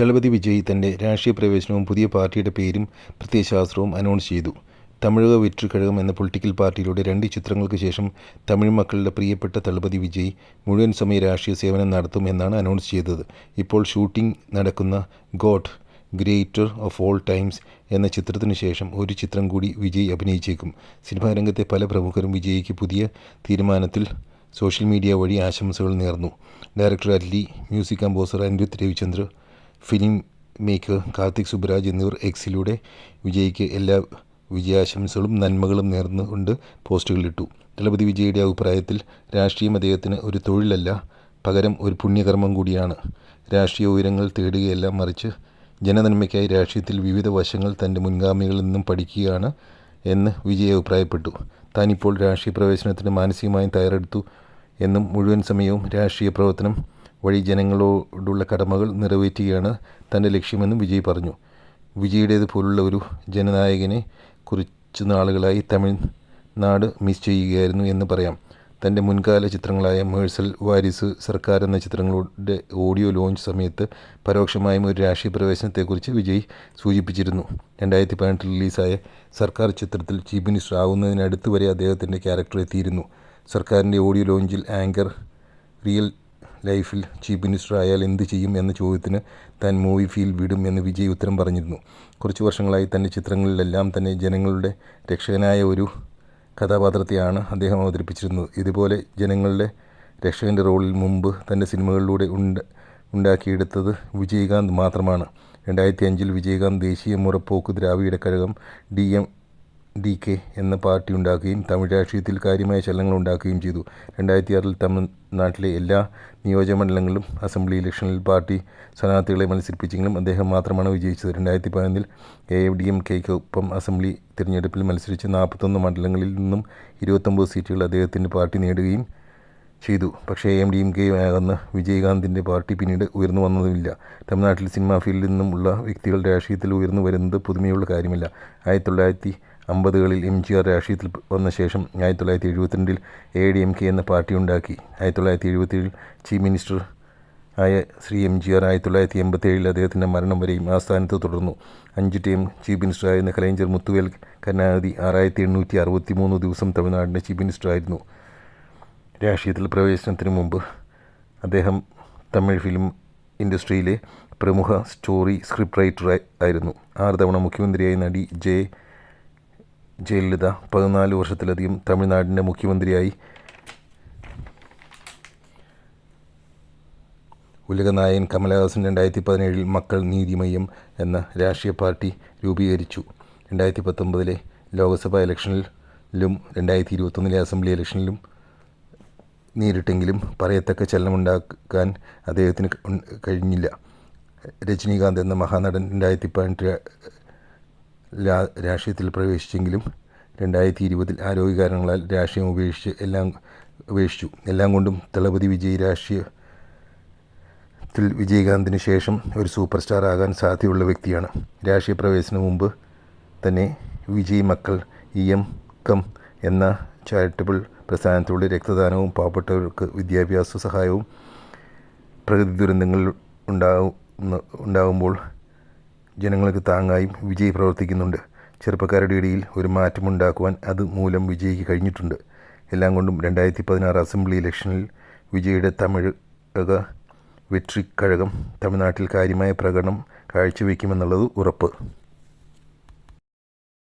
ദളപതി വിജയ് തന്റെ രാഷ്ട്രീയ പ്രവേശനവും പുതിയ പാർട്ടിയുടെ പേരും പ്രത്യയശാസ്ത്രവും അനൗൺസ് ചെയ്തു. തമിഴക വിറ്റുകഴകം എന്ന പൊളിറ്റിക്കൽ പാർട്ടിയിലൂടെ രണ്ട് ചിത്രങ്ങൾക്ക് ശേഷം തമിഴ് മക്കളുടെ പ്രിയപ്പെട്ട തളപതി വിജയ് മുഴുവൻ സമയ രാഷ്ട്രീയ സേവനം നടത്തും എന്നാണ് അനൗൺസ് ചെയ്തത്. ഇപ്പോൾ ഷൂട്ടിംഗ് നടക്കുന്ന god greater of all times എന്ന ചിത്രത്തിന് ശേഷം ഒരു ചിത്രം കൂടി വിജയ് അഭിനയിച്ചേക്കും. സിനിമാരംഗത്തെ പല പ്രമുഖരും വിജയ്ക്ക് പുതിയ തീരുമാനത്തിൽ സോഷ്യൽ മീഡിയ വഴി ആശംസകൾ നേർന്നു. ഡയറക്ടർ അല്ലി music composer Anirudh Ravichander, film maker Karthik Subbaraj എന്നിവർ എക്സിലൂടെ വിജയ്ക്ക് എല്ലാ വിജയാശംസകളും നന്മകളും നേർന്നുകൊണ്ട് പോസ്റ്റുകളിട്ടു. ദളപതി വിജയുടെ അഭിപ്രായത്തിൽ രാഷ്ട്രീയം അദ്ദേഹത്തിന് ഒരു തൊഴിലല്ല, പകരം ഒരു പുണ്യകർമ്മം കൂടിയാണ്. രാഷ്ട്രീയ ഉയരങ്ങൾ തേടുകയല്ല മറിച്ച് ജനനന്മയ്ക്കായി രാഷ്ട്രീയത്തിൽ വിവിധ വശങ്ങൾ തന്റെ മുൻഗാമികളിൽ നിന്നും പഠിക്കുകയാണ് എന്ന് വിജയ് അഭിപ്രായപ്പെട്ടു. താനിപ്പോൾ രാഷ്ട്രീയ പ്രവേശനത്തിന് മാനസികമായും തയ്യാറെടുത്തു എന്നും മുഴുവൻ സമയവും രാഷ്ട്രീയ പ്രവർത്തനം വഴി ജനങ്ങളോടുള്ള കടമകൾ നിറവേറ്റുകയാണ് തന്റെ ലക്ഷ്യമെന്നും വിജയ് പറഞ്ഞു. വിജയുടേത് പോലുള്ള ഒരു ജനനായകനെ കുറിച്ച് നാളുകളായി തമിഴ്നാട് മിസ് ചെയ്യുകയായിരുന്നു എന്ന് പറയാം. തന്റെ മുൻകാല ചിത്രങ്ങളായ മേഴ്സൽ, വാരിസ് സർക്കാർ എന്ന ചിത്രങ്ങളുടെ ഓഡിയോ ലോഞ്ച് സമയത്ത് പരോക്ഷമായും ഒരു രാഷ്ട്രീയ പ്രവേശനത്തെക്കുറിച്ച് വിജയ് സൂചിപ്പിച്ചിരുന്നു. രണ്ടായിരത്തി പതിനെട്ടിൽ റിലീസായ സർക്കാർ ചിത്രത്തിൽ ചീഫ് മിനിസ്റ്റർ ആകുന്നതിനടുത്ത് വരെ അദ്ദേഹത്തിന്റെ ക്യാരക്ടർ എത്തിയിരുന്നു. സർക്കാരിന്റെ ഓഡിയോ ലോഞ്ചിൽ ആങ്കർ റിയൽ ലൈഫിൽ ചീഫ് മിനിസ്റ്റർ ആയാൽ എന്ത് ചെയ്യും എന്ന ചോദ്യത്തിന് താൻ മൂവി ഫീൽ വിടും എന്ന് വിജയ് ഉത്തരം പറഞ്ഞിരുന്നു. കുറച്ച് വർഷങ്ങളായി തന്റെ ചിത്രങ്ങളിലെല്ലാം തന്നെ ജനങ്ങളുടെ രക്ഷകനായ ഒരു കഥാപാത്രത്തെയാണ് അദ്ദേഹം അവതരിപ്പിച്ചിരുന്നത്. ഇതുപോലെ ജനങ്ങളുടെ രക്ഷകന്റെ റോളിൽ മുമ്പ് തന്റെ സിനിമകളിലൂടെ ഉണ്ട് ഉണ്ടാക്കിയെടുത്തത് വിജയകാന്ത് മാത്രമാണ്. രണ്ടായിരത്തി അഞ്ചിൽ Vijayakanth Desiya Murpokku Dravida Kazhagam D M D K എന്ന പാർട്ടി ഉണ്ടാക്കുകയും തമിഴ് രാഷ്ട്രീയത്തിൽ കാര്യമായ ചലനങ്ങൾ ഉണ്ടാക്കുകയും ചെയ്തു. രണ്ടായിരത്തി ആറിൽ തമിഴ്നാട്ടിലെ എല്ലാ നിയോജകമണ്ഡലങ്ങളിലും അസംബ്ലി ഇലക്ഷനിൽ പാർട്ടി സ്ഥാനാർത്ഥികളെ മത്സരിപ്പിച്ചെങ്കിലും അദ്ദേഹം മാത്രമാണ് വിജയിച്ചത്. രണ്ടായിരത്തി പതിനൊന്നിൽ എ ഐ ഡി എം കെക്കൊപ്പം അസംബ്ലി തിരഞ്ഞെടുപ്പിൽ മത്സരിച്ച് നാൽപ്പത്തൊന്ന് മണ്ഡലങ്ങളിൽ നിന്നും ഇരുപത്തൊമ്പത് സീറ്റുകൾ അദ്ദേഹത്തിന്റെ പാർട്ടി നേടുകയും ചെയ്തു. പക്ഷേ എ ഡി എം കെയുമാകുന്ന വിജയകാന്തിന്റെ പാർട്ടി പിന്നീട് ഉയർന്നു വന്നതുമില്ല. തമിഴ്നാട്ടിൽ സിനിമാ ഫീൽഡിൽ നിന്നുമുള്ള വ്യക്തികൾ രാഷ്ട്രീയത്തിൽ ഉയർന്നു വരുന്നത് പുതുമയുള്ള കാര്യമല്ല. ആയിരത്തി തൊള്ളായിരത്തി അമ്പതുകളിൽ എം ജി ആർ രാഷ്ട്രീയത്തിൽ വന്ന ശേഷം ആയിരത്തി തൊള്ളായിരത്തി എഴുപത്തിരണ്ടിൽ എ ഡി എം കെ എന്ന പാർട്ടി ഉണ്ടാക്കി ആയിരത്തി തൊള്ളായിരത്തി എഴുപത്തിയേഴിൽ ചീഫ് മിനിസ്റ്റർ ആയ ശ്രീ എം ജി ആർ ആയിരത്തി തൊള്ളായിരത്തി എൺപത്തേഴിൽ അദ്ദേഹത്തിന്റെ മരണം വരെയും ആ സ്ഥാനത്ത് തുടർന്നു. അഞ്ച് ടീം ചീഫ് മിനിസ്റ്ററായിരുന്ന കലൈഞ്ചർ മുത്തുവേൽ കരുണാനിധി ആറായിരത്തി എണ്ണൂറ്റി അറുപത്തി മൂന്ന് ദിവസം തമിഴ്നാടിന്റെ ചീഫ് മിനിസ്റ്ററായിരുന്നു. രാഷ്ട്രീയത്തിൽ പ്രവേശനത്തിന് മുമ്പ് അദ്ദേഹം തമിഴ് ഫിലിം ഇൻഡസ്ട്രിയിലെ പ്രമുഖ സ്റ്റോറി സ്ക്രിപ്റ്റ് റൈറ്റർ ആയിരുന്നു. ആറ് തവണ മുഖ്യമന്ത്രിയായി നടി ജെ ജയലളിത പതിനാല് വർഷത്തിലധികം തമിഴ്നാടിന്റെ മുഖ്യമന്ത്രിയായി. ഉലകനായകൻ കമലഹാസൻ രണ്ടായിരത്തി പതിനേഴിൽ മക്കൾ നീതി മയ്യം എന്ന രാഷ്ട്രീയ പാർട്ടി രൂപീകരിച്ചു. രണ്ടായിരത്തി പത്തൊമ്പതിലെ ലോക്സഭാ ഇലക്ഷനിലും രണ്ടായിരത്തി ഇരുപത്തൊന്നിലെ അസംബ്ലി ഇലക്ഷനിലും നേരിട്ടെങ്കിലും പറയത്തക്ക ചലനമുണ്ടാക്കാൻ അദ്ദേഹത്തിന് കഴിഞ്ഞില്ല. രജനീകാന്ത് എന്ന മഹാനടൻ രണ്ടായിരത്തി പതിനെട്ടിൽ രാഷ്ട്രീയത്തിൽ പ്രവേശിച്ചെങ്കിലും രണ്ടായിരത്തി ഇരുപതിൽ ആരോഗ്യ കാരണങ്ങളാൽ രാഷ്ട്രീയം ഉപേക്ഷിച്ച് എല്ലാം ഉപേക്ഷിച്ചു. എല്ലാം കൊണ്ടും തളപതി വിജയ് രാഷ്ട്രീയത്തിൽ വിജയകാന്തിന് ശേഷം ഒരു സൂപ്പർ സ്റ്റാർ ആകാൻ സാധ്യതയുള്ള വ്യക്തിയാണ്. രാഷ്ട്രീയ പ്രവേശന മുമ്പ് തന്നെ Vijay Makkal E M come എന്ന ചാരിറ്റബിൾ പ്രസ്ഥാനത്തിലൂടെ രക്തദാനവും പാവപ്പെട്ടവർക്ക് വിദ്യാഭ്യാസ സഹായവും പ്രകൃതി ദുരന്തങ്ങൾ ഉണ്ടാകുമ്പോൾ ജനങ്ങൾക്ക് താങ്ങായും വിജയ് പ്രവർത്തിക്കുന്നുണ്ട്. ചെറുപ്പക്കാരുടെ ഇടയിൽ ഒരു മാറ്റമുണ്ടാക്കുവാൻ അത് മൂലം വിജയ്ക്ക് കഴിഞ്ഞിട്ടുണ്ട്. എല്ലാം കൊണ്ടും രണ്ടായിരത്തി പതിനാറ് അസംബ്ലി ഇലക്ഷനിൽ വിജയുടെ തമിഴക കഴകം തമിഴ്നാട്ടിൽ കാര്യമായ പ്രകടനം കാഴ്ചവെക്കുമെന്നുള്ളത് ഉറപ്പ്.